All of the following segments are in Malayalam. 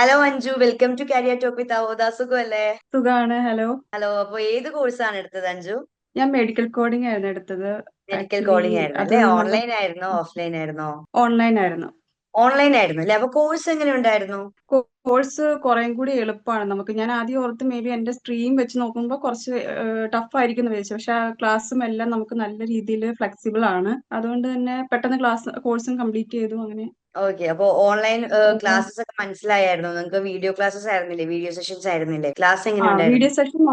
Anju welcome to career talk with അവോദ സുഖമല്ലേ? സുഖാണ്. ഹലോ ഹലോ അപ്പൊ ഏത് കോഴ്സാണ് എടുത്തത് അഞ്ജു ഞാൻ മെഡിക്കൽ കോഡിംഗ് ആയിരുന്നു എടുത്തത്. മെഡിക്കൽ കോഡിംഗ് ആയിരുന്നു അല്ലേ? ഓൺലൈൻ ആയിരുന്നോ? ഓഫ്ലൈൻ ആയിരുന്നോ? ഓൺലൈൻ ആയിരുന്നു. ഓൺലൈൻ ആയിരുന്നു അല്ലെ? അപ്പൊ കോഴ്സ് എങ്ങനെ ഉണ്ടായിരുന്നു? കോഴ്സ് കുറേം കൂടി എളുപ്പമാണ് നമുക്ക്. ഞാൻ ആദ്യം ഓർത്ത് മേ ബി എന്റെ സ്ട്രീം വെച്ച് നോക്കുമ്പോൾ കുറച്ച് ടഫ് ആയിരിക്കും എന്ന് വിചാരിച്ചു. പക്ഷെ ക്ലാസ്സും എല്ലാം നമുക്ക് നല്ല രീതിയിൽ ഫ്ലെക്സിബിൾ ആണ്. അതുകൊണ്ട് തന്നെ പെട്ടെന്ന് ക്ലാസ് കോഴ്സും കംപ്ലീറ്റ് ചെയ്തു. അങ്ങനെ ഓക്കെ അപ്പൊ ഓൺലൈൻ ക്ലാസ്സസ് ഒക്കെ മനസ്സിലായായിരുന്നു. നിങ്ങൾക്ക് വീഡിയോ ക്ലാസ്സസ് ആയിരുന്നില്ലേ? വീഡിയോ സെഷൻസ് ആയിരുന്നില്ലേ? ക്ലാസ് എങ്ങനെ വീഡിയോ സെഷൻ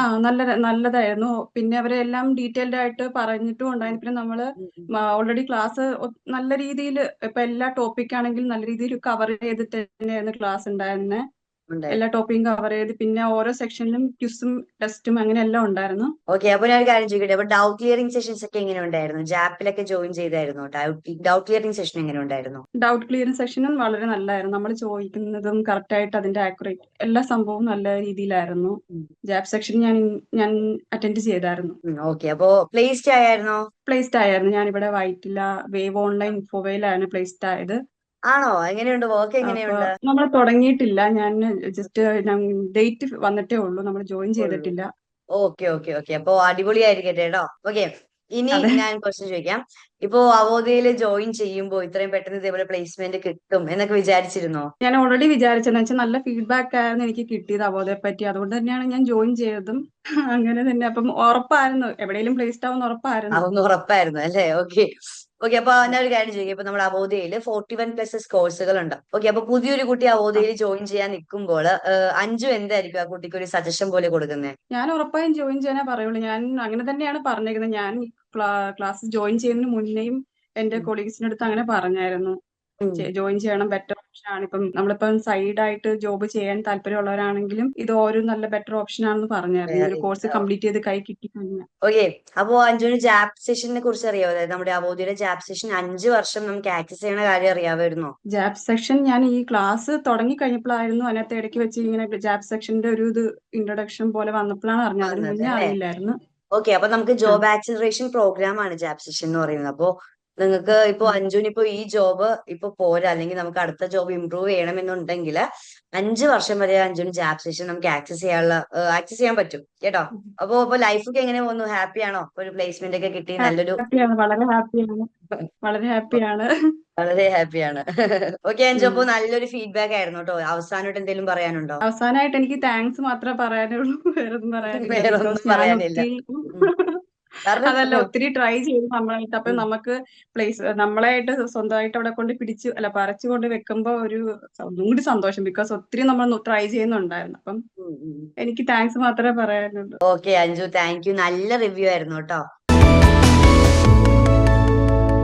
ആ നല്ല നല്ലതായിരുന്നു. പിന്നെ അവരെല്ലാം ഡീറ്റെയിൽഡ് ആയിട്ട് പറഞ്ഞിട്ടും ഉണ്ടായിരുന്നു. പിന്നെ നമ്മൾ. ഓൾറെഡി ക്ലാസ് നല്ല രീതിയിൽ ഇപ്പൊ എല്ലാ ടോപ്പിക് ആണെങ്കിലും നല്ല രീതിയിൽ കവർ ചെയ്തിട്ട് തന്നെയായിരുന്നു ക്ലാസ് ഉണ്ടായിരുന്നത് ഉണ്ടായിരുന്നു. എല്ലാ ടോപ്പിക്കും കവർ ചെയ്ത് പിന്നെ ഓരോ സെക്ഷനിലും ക്യൂസും ടെസ്റ്റും അങ്ങനെ എല്ലാം ഉണ്ടായിരുന്നു. ഓക്കെ അപ്പൊ ഞാൻ ഒരു കാര്യം ചോദിക്കട്ടെ? അപ്പൊ ഡൗട്ട് ക്ലിയറിംഗ് സെഷൻസ് ഒക്കെ എങ്ങനെ ഉണ്ടായിരുന്നു? ജാപ്പിലൊക്കെ ജോയിൻ ചെയ്തായിരുന്നു? ഡൗട്ട് ക്ലിയറിംഗ് സെഷൻ എങ്ങനെ ഉണ്ടായിരുന്നു? ഡൗട്ട് ക്ലിയറിംഗ് സെഷനും വളരെ നല്ലതായിരുന്നു നമ്മൾ ചോദിക്കുന്നതും കറക്റ്റ് ആയിട്ട് അതിന്റെ ആക്യുറേറ്റ് എല്ലാ സംഭവവും നല്ല രീതിയിലായിരുന്നു. ജാപ്പ് സെക്ഷൻ ഞാൻ ഞാൻ അറ്റൻഡ് ചെയ്തായിരുന്നു. ഓക്കെ അപ്പൊ പ്ലേസ്ഡ് ആയിരുന്നു പ്ലേസ്ഡ് ആയിരുന്നു ഞാൻ ഇവിടെ വൈറ്റില വേവ് ഓൺലൈൻ ഇൻഫോവയിലാണ് പ്ലേസ്ഡ് ആയത്. ആണോ? എങ്ങനെയുണ്ട്? വർക്ക് എങ്ങനെയുണ്ട്? നമ്മൾ തുടങ്ങിയിട്ടില്ല. ഞാൻ ജസ്റ്റ് ഡേറ്റ് വന്നിട്ടേ ഉള്ളൂ. നമ്മൾ ജോയിൻ ചെയ്തിട്ടില്ല. ഓക്കെ ഓക്കെ ഓക്കെ അപ്പൊ അടിപൊളിയായിരിക്കട്ടെ കേട്ടോ. ഓക്കെ ഇനി ഞാൻ ക്വസ്റ്റ്യൻ ചോദിക്കാം. ഇപ്പോ അവോദയിൽ ജോയിൻ ചെയ്യുമ്പോൾ ഇത്രയും പെട്ടെന്ന് ഇതേപോലെ പ്ലേസ്മെന്റ് കിട്ടും എന്നൊക്കെ വിചാരിച്ചിരുന്നോ? ഞാൻ ഓൾറെഡി വിചാരിച്ചെന്ന് വെച്ചാൽ നല്ല ഫീഡ്ബാക്ക് ആയിരുന്നു എനിക്ക് കിട്ടിയത് അവോധയെ പറ്റി. അതുകൊണ്ട് തന്നെയാണ് ഞാൻ ജോയിൻ ചെയ്തതും. അങ്ങനെ തന്നെ. അപ്പം ഉറപ്പായിരുന്നു. എവിടെയെങ്കിലും പ്ലേസ്ഡ് ആവുന്ന ഉറപ്പായിരുന്നു. ഉറപ്പായിരുന്നു അല്ലേ? ഓക്കെ ഓക്കെ അപ്പൊ ഞാൻ ഒരു കാര്യം ചോദിക്കാം. ഇപ്പൊ നമ്മുടെ അവോധയിൽ ഫോർട്ടി വൺ പ്ലസ് കോഴ്സുകൾ ഉണ്ട് ഓക്കെ അപ്പൊ പുതിയൊരു കുട്ടി അവോധയിൽ ജോയിൻ ചെയ്യാൻ നിൽക്കുമ്പോൾ അഞ്ചു എന്തായിരിക്കും ആ കുട്ടിക്ക് ഒരു സജഷൻ പോലെ കൊടുക്കുന്നത് ഞാൻ ഉറപ്പായും ജോയിൻ ചെയ്യാനേ പറയുള്ളൂ. ഞാൻ അങ്ങനെ തന്നെയാണ് പറഞ്ഞേക്കുന്നത് ഞാൻ ക്ലാസ് ജോയിൻ ചെയ്യുന്നതിന് മുന്നേയും എന്റെ കൊളീഗ്സിന്റെ അടുത്ത് അങ്ങനെ പറഞ്ഞായിരുന്നു. ജോയിൻ ചെയ്യണം ബെറ്റർ ഓപ്ഷൻ ആണ്. ഇപ്പം നമ്മളിപ്പം സൈഡായിട്ട് ജോബ് ചെയ്യാൻ താല്പര്യമുള്ളവരാണെങ്കിലും ഇത് ഒരു നല്ല ബെറ്റർ ഓപ്ഷൻ ആണെന്ന് പറഞ്ഞായിരുന്നു. ഒരു കോഴ്സ് കംപ്ലീറ്റ് ചെയ്ത് കൈ കിട്ടി കഴിഞ്ഞാൽ ഓക്കെ അപ്പോ അഞ്ജുവിന് ജാബ് സെഷനെ കുറിച്ച് അറിയാവോ? അതായത് നമ്മുടെ അവോദിയുടെ ജാബ് സെഷൻ അഞ്ച് വർഷം നമുക്ക് ആക്സസ് ചെയ്യണ കാര്യം അറിയാമായിരുന്നോ? ജാബ് സെക്ഷൻ ഞാൻ ഈ ക്ലാസ് തുടങ്ങി കഴിഞ്ഞപ്പോഴായിരുന്നു അതിനകത്ത് ഇടയ്ക്ക് വെച്ച് ഇങ്ങനെ ജാബ് സെക്ഷന്റെ ഒരു ഇത് ഇൻട്രൊഡക്ഷൻ പോലെ വന്നപ്പോഴാണ് അറിഞ്ഞത്. മുന്നേ അറിയില്ലായിരുന്നു. ഓക്കെ അപ്പൊ നമുക്ക് ജോബ് ആക്സിലറേഷൻ പ്രോഗ്രാം ആണ് ജാബ് സെഷൻ എന്ന് പറയുന്നത്. അപ്പോ നിങ്ങൾക്ക് ഇപ്പൊ. അഞ്ജുന് ഇപ്പൊ ഈ ജോബ് ഇപ്പൊ പോരാ. അല്ലെങ്കിൽ നമുക്ക് അടുത്ത ജോബ് ഇമ്പ്രൂവ് ചെയ്യണമെന്നുണ്ടെങ്കിൽ അഞ്ച് വർഷം വരെ അഞ്ജുന് ജാബ് സെഷൻ നമുക്ക് ആക്സസ് ചെയ്യാനുള്ള ആക്സസ് ചെയ്യാൻ പറ്റും. കേട്ടോ? അപ്പൊ അപ്പൊ ലൈഫൊക്കെ എങ്ങനെ പോകുന്നു? ഹാപ്പി ആണോ? ഒരു പ്ലേസ്മെന്റ് ഒക്കെ കിട്ടി. നല്ലൊരു വളരെ ഹാപ്പിയാണ് വളരെ ഹാപ്പിയാണ് വളരെ ഹാപ്പിയാണ് ഓക്കെ അഞ്ജു. അപ്പൊ നല്ലൊരു ഫീഡ്ബാക്ക് ആയിരുന്നു കേട്ടോ. അവസാനമായിട്ട് എന്തെങ്കിലും പറയാനുണ്ടോ? അവസാനമായിട്ട് എനിക്ക് താങ്ക്സ് മാത്രമേ പറയാനുള്ളൂ. വേറൊന്നും പറയാനില്ല. അതല്ല ഒത്തിരി ട്രൈ ചെയ്ത് നമ്മളായിട്ട്. അപ്പൊ നമുക്ക് പ്ലേസ് നമ്മളായിട്ട് സ്വന്തമായിട്ട് അവിടെ കൊണ്ട് പിടിച്ച് അല്ല പറിച്ചു കൊണ്ട് വെക്കുമ്പോ ഒരു ഒന്നും കൂടി സന്തോഷം. ബിക്കോസ് ഒത്തിരി നമ്മൾ ട്രൈ ചെയ്യുന്നുണ്ടായിരുന്നു. അപ്പം. എനിക്ക് താങ്ക്സ് മാത്രമേ പറയാനുള്ളൂ. ഓക്കെ അഞ്ജു താങ്ക് യു നല്ല റിവ്യൂ ആയിരുന്നു കേട്ടോ.